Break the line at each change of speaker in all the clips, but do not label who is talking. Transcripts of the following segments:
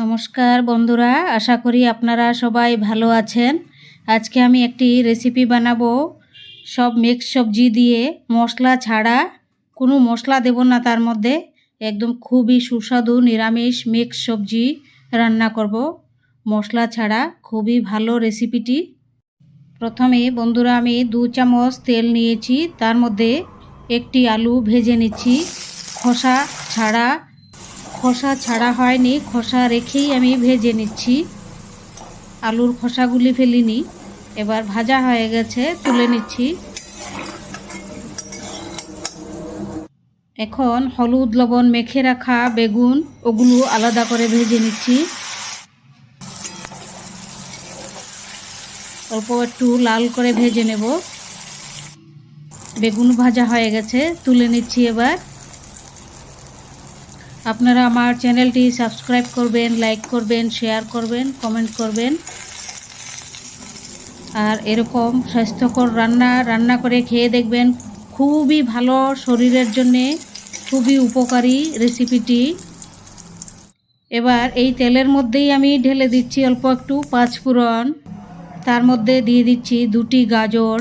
নমস্কার বন্ধুরা, আশা করি আপনারা সবাই ভালো আছেন। আজকে আমি একটি রেসিপি বানাবো। সব মিক্স সবজি দিয়ে মশলা ছাড়া কোনো মশলা দেব না, তার মধ্যে একদম খুবই সুস্বাদু নিরামিষ মিক্স সবজি রান্না করব। মশলা ছাড়া খুবই ভালো রেসিপিটি প্রথমে বন্ধুরা, আমি দু চামচ তেল নিয়েছি। তার মধ্যে একটি আলু ভেজে নিচ্ছি। খোসা ছাড়া খোসা ছাড়া হয়নি, খোসা রেখেই আমি ভেজে নিচ্ছি। আলুর খোসাগুলি ফেলিনি, এবার ভাজা হয়ে গেছে, তুলে নিচ্ছি। এখন হলুদ, লবণ মেখে রাখা বেগুন, ওগুলো আলাদা করে ভেজে নিচ্ছি। অল্প একটু লাল করে ভেজে নেব। বেগুন ভাজা হয়ে গেছে, তুলে নিচ্ছি এবার। আপনারা আমার চ্যানেলটি সাবস্ক্রাইব করবেন, লাইক করবেন, শেয়ার করবেন, কমেন্ট করবেন। আর এরকম স্বাস্থ্যকর রান্না রান্না করে খেয়ে দেখবেন। খুবই ভালো শরীরের জন্যে খুবই উপকারী রেসিপিটি। এবার এই তেলের মধ্যেই আমি ঢেলে দিচ্ছি অল্প একটু পাঁচফোড়ন। তার মধ্যে দিয়ে দিচ্ছি দুটি গাজর।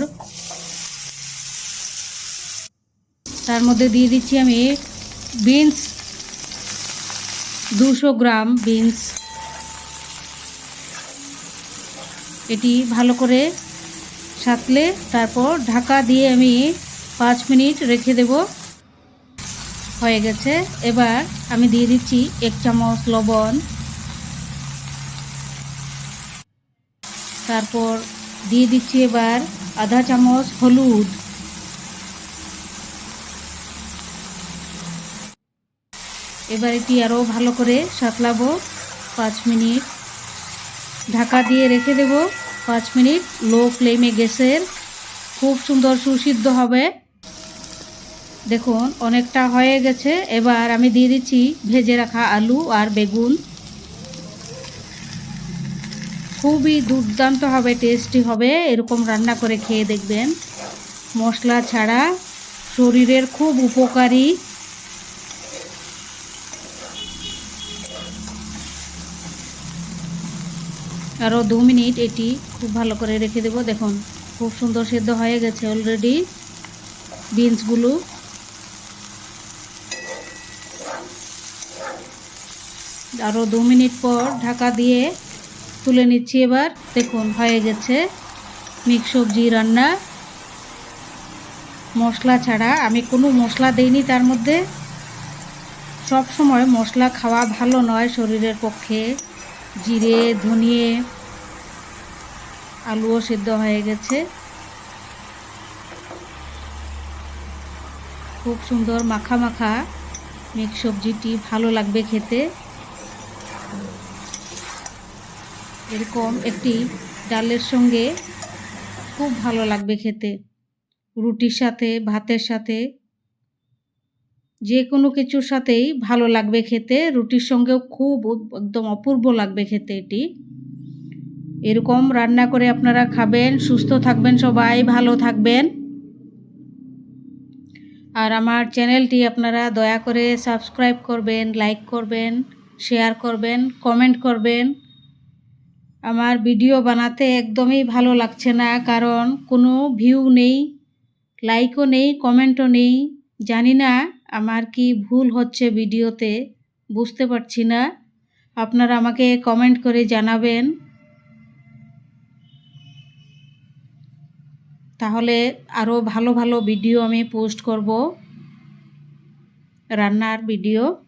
তার মধ্যে দিয়ে দিচ্ছি আমি বিনস দুশো গ্রাম বিনস। এটি ভালো করে সাতলে তারপর ঢাকা দিয়ে আমি পাঁচ মিনিট রেখে দেব। হয়ে গেছে। এবার আমি দিয়ে দিচ্ছি এক চামচ লবণ। তারপর দিয়ে দিচ্ছি এবার আধা চামচ হলুদ। এবার এটি আরও ভালো করে সাতলাবো পাঁচ মিনিট ঢাকা দিয়ে রেখে দেব। পাঁচ মিনিট লো ফ্লেমে গ্যাসের খুব সুন্দর সুসিদ্ধ হবে। দেখুন, অনেকটা হয়ে গেছে। এবার আমি দিয়ে দিচ্ছি ভেজে রাখা আলু আর বেগুন। খুবই দুর্দান্ত হবে, টেস্টি হবে। এরকম রান্না করে খেয়ে দেখবেন। মশলা ছাড়া শরীরের খুব উপকারী। আরও দু মিনিট এটি খুব ভালো করে রেখে দেবো। দেখুন, খুব সুন্দর সেদ্ধ হয়ে গেছে অলরেডি বিনসগুলো আরও দু মিনিট পর ঢাকা দিয়ে তুলে নিচ্ছি এবার। দেখুন, হয়ে গেছে মিক্স সবজি রান্না। মশলা ছাড়া আমি কোনো মশলা দেইনি তার মধ্যে। সব সময় মশলা খাওয়া ভালো নয় শরীরের পক্ষে। জিরে, ধনিয়ে, আলুও সেদ্ধ হয়ে গেছে। খুব সুন্দর মাখা মাখা মিক্স সবজিটি ভালো লাগবে খেতে। এরকম একটি ডালের সঙ্গে খুব ভালো লাগবে খেতে। রুটির সাথে, ভাতের সাথে যে কোনো কিছুর সাথেই ভালো লাগবে খেতে, রুটির সঙ্গেও খুব একদম অপূর্ব লাগবে খেতে এটি। এরকম রান্না করে আপনারা খাবেন, সুস্থ থাকবেন সবাই, ভালো থাকবেন। আর আমার চ্যানেলটি আপনারা দয়া করে সাবস্ক্রাইব করবেন, লাইক করবেন, শেয়ার করবেন, কমেন্ট করবেন। আমার ভিডিও বানাতে একদমই ভালো লাগছে না, কারণ কোনো ভিউ নেই, লাইকও নেই, কমেন্টও নেই, জানি না আমার কি ভুল হচ্ছে ভিডিওতে? বুঝতে পারছি না। আপনারা আমাকে কমেন্ট করে জানাবেন। তাহলে আরও ভালো ভালো ভিডিও আমি পোস্ট করব। রান্নার ভিডিও।